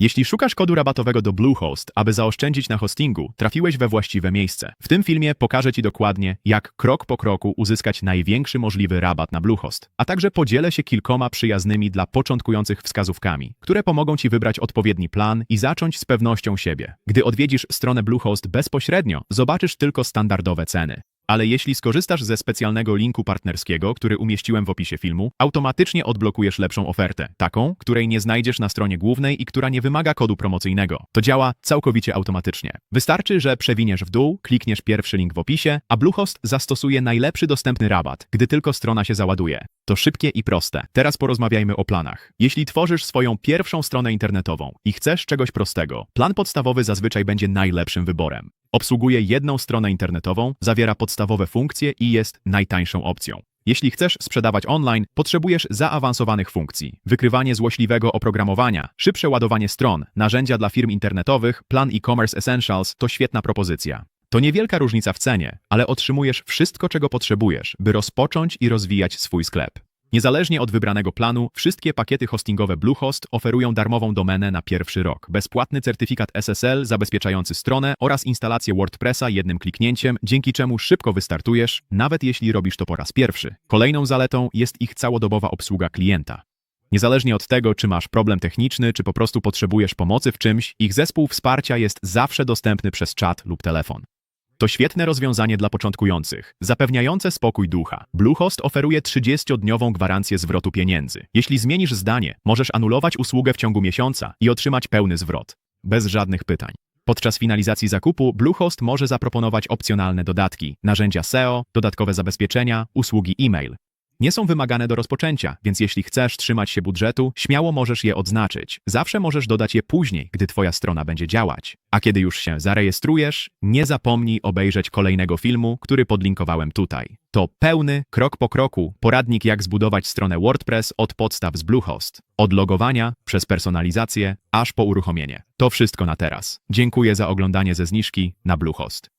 Jeśli szukasz kodu rabatowego do Bluehost, aby zaoszczędzić na hostingu, trafiłeś we właściwe miejsce. W tym filmie pokażę Ci dokładnie, jak krok po kroku uzyskać największy możliwy rabat na Bluehost, a także podzielę się kilkoma przyjaznymi dla początkujących wskazówkami, które pomogą Ci wybrać odpowiedni plan i zacząć z pewnością siebie. Gdy odwiedzisz stronę Bluehost bezpośrednio, zobaczysz tylko standardowe ceny. Ale jeśli skorzystasz ze specjalnego linku partnerskiego, który umieściłem w opisie filmu, automatycznie odblokujesz lepszą ofertę, taką, której nie znajdziesz na stronie głównej i która nie wymaga kodu promocyjnego. To działa całkowicie automatycznie. Wystarczy, że przewiniesz w dół, klikniesz pierwszy link w opisie, a Bluehost zastosuje najlepszy dostępny rabat, gdy tylko strona się załaduje. To szybkie i proste. Teraz porozmawiajmy o planach. Jeśli tworzysz swoją pierwszą stronę internetową i chcesz czegoś prostego, plan podstawowy zazwyczaj będzie najlepszym wyborem. Obsługuje jedną stronę internetową, zawiera podstawowe funkcje i jest najtańszą opcją. Jeśli chcesz sprzedawać online, potrzebujesz zaawansowanych funkcji, wykrywanie złośliwego oprogramowania, szybsze ładowanie stron, narzędzia dla firm internetowych, plan e-commerce essentials to świetna propozycja. To niewielka różnica w cenie, ale otrzymujesz wszystko, czego potrzebujesz, by rozpocząć i rozwijać swój sklep. Niezależnie od wybranego planu, wszystkie pakiety hostingowe Bluehost oferują darmową domenę na pierwszy rok, bezpłatny certyfikat SSL zabezpieczający stronę oraz instalację WordPressa jednym kliknięciem, dzięki czemu szybko wystartujesz, nawet jeśli robisz to po raz pierwszy. Kolejną zaletą jest ich całodobowa obsługa klienta. Niezależnie od tego, czy masz problem techniczny, czy po prostu potrzebujesz pomocy w czymś, ich zespół wsparcia jest zawsze dostępny przez czat lub telefon. To świetne rozwiązanie dla początkujących, zapewniające spokój ducha. Bluehost oferuje 30-dniową gwarancję zwrotu pieniędzy. Jeśli zmienisz zdanie, możesz anulować usługę w ciągu miesiąca i otrzymać pełny zwrot. Bez żadnych pytań. Podczas finalizacji zakupu Bluehost może zaproponować opcjonalne dodatki, narzędzia SEO, dodatkowe zabezpieczenia, usługi e-mail. Nie są wymagane do rozpoczęcia, więc jeśli chcesz trzymać się budżetu, śmiało możesz je odznaczyć. Zawsze możesz dodać je później, gdy Twoja strona będzie działać. A kiedy już się zarejestrujesz, nie zapomnij obejrzeć kolejnego filmu, który podlinkowałem tutaj. To pełny, krok po kroku, poradnik jak zbudować stronę WordPress od podstaw z Bluehost. Od logowania, przez personalizację, aż po uruchomienie. To wszystko na teraz. Dziękuję za oglądanie ze zniżki na Bluehost.